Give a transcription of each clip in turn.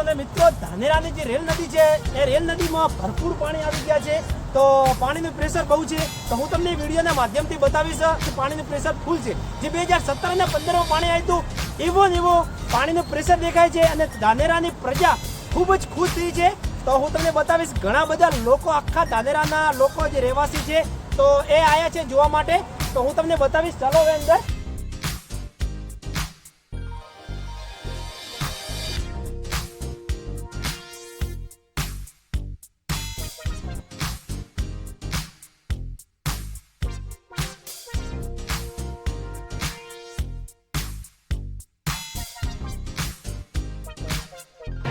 અને મિત્રો, ધાનેરાની જે રેલ નદી છે, એ રેલ નદીમાં ભરપૂર પાણી આવી ગયા છે. તો પાણીનું પ્રેશર બહુ છે. તો હું તમને વિડીયોના માધ્યમથી બતાવીશ કે પાણીનું પ્રેશર ફૂલ છે. જે બે હજાર સત્તર અને પંદરમાં પાણી આવ્યું એવો ને એવો પાણીનું પ્રેશર દેખાય છે અને ધાનેરાની પ્રજા ખૂબ જ ખુશ થઈ છે. તો હું તમને બતાવીશ, ઘણા બધા લોકો આખા ધાનેરાના લોકો જે રહેવાસી છે, તો એ આવ્યા છે જોવા માટે. તો હું તમને બતાવીશ, ચાલો હવે અંદર.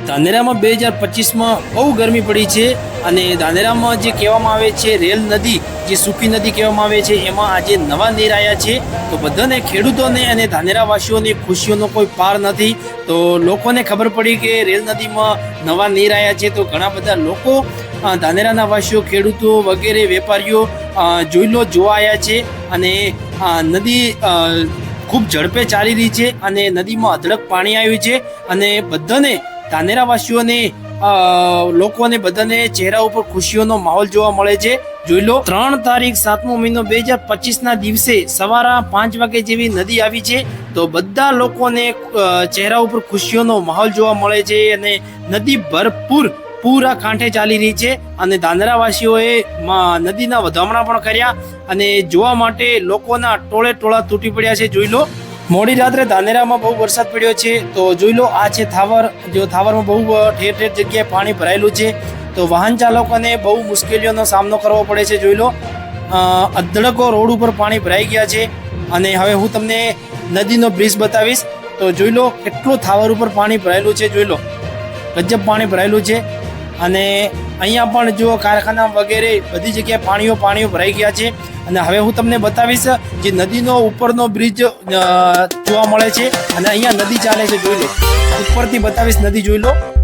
ધાનેરામાં બે હજાર પચીસમાં બહુ ગરમી પડી છે અને ધાનેરામાં જે કહેવામાં આવે છે રેલ નદી, જે સૂકી નદી કહેવામાં આવે છે, એમાં આજે નવા નીર આવ્યા છે. તો બધાને, ખેડૂતોને અને ધાનેરાવાસીઓની, ખુશીઓનો કોઈ પાર નથી. તો લોકોને ખબર પડી કે રેલ નદીમાં નવા નીર આવ્યા છે. તો ઘણા બધા લોકો ધાનેરાના વાસીઓ, ખેડૂતો વગેરે, વેપારીઓ જોઈ લો, જોવા આવ્યા છે. અને નદી ખૂબ ઝડપે ચાલી રહી છે અને નદીમાં અઢળક પાણી આવ્યું છે. અને બધાને ધાનેરાવાસીઓને લોકોને બધાને ચહેરા ઉપર ખુશીઓનો માહોલ જોવા મળે છે. જોઈ લો, ત્રણ તારીખ સાતમો મહિનો બે હજાર પચીસ ના દિવસે સવારા પાંચ વાગે જેવી નદી આવી છે, તો બધા લોકોને ચહેરા ઉપર ખુશીઓનો માહોલ જોવા મળે છે અને નદી ભરપૂર પૂરા કાંઠે ચાલી રહી છે અને ધાનેરાવાસીઓએ નદીના વધામણા પણ કર્યા અને જોવા માટે લોકોના ટોળે ટોળા તૂટી પડ્યા છે. જોઈ લો મોડી રાત્રે ધાનેરામાં બહુ વરસાદ પડ્યો છે, તો જોઈ લો આ છે થાવર, જો થાવરમાં બહુ ઠેર ઠેર જગ્યાએ પાણી ભરાયેલું છે, તો વાહન ચાલકોને બહુ મુશ્કેલીઓનો સામનો કરવો પડે છે, જોઈ લો. અધડકો રોડ ઉપર પાણી ભરાઈ ગયા છે, અને હવે હું તમને નદીનો બ્રિજ બતાવીશ, તો જોઈ લો કેટલું થાવર ઉપર પાણી ભરાયેલું છે, જોઈ લો. ગજબ પાણી ભરાયેલું છે અને અહીંયા પણ જો કારખાના વગેરે બધી જગ્યાએ પાણીઓ પાણીઓ ભરાઈ ગયા છે. અને હવે હું તમને બતાવીશ જે નદીનો ઉપરનો બ્રિજ જોવા મળે છે. અને અહીંયા નદી ચાલે છે, જોઈ લો. ઉપરથી બતાવીશ, નદી જોઈ લો.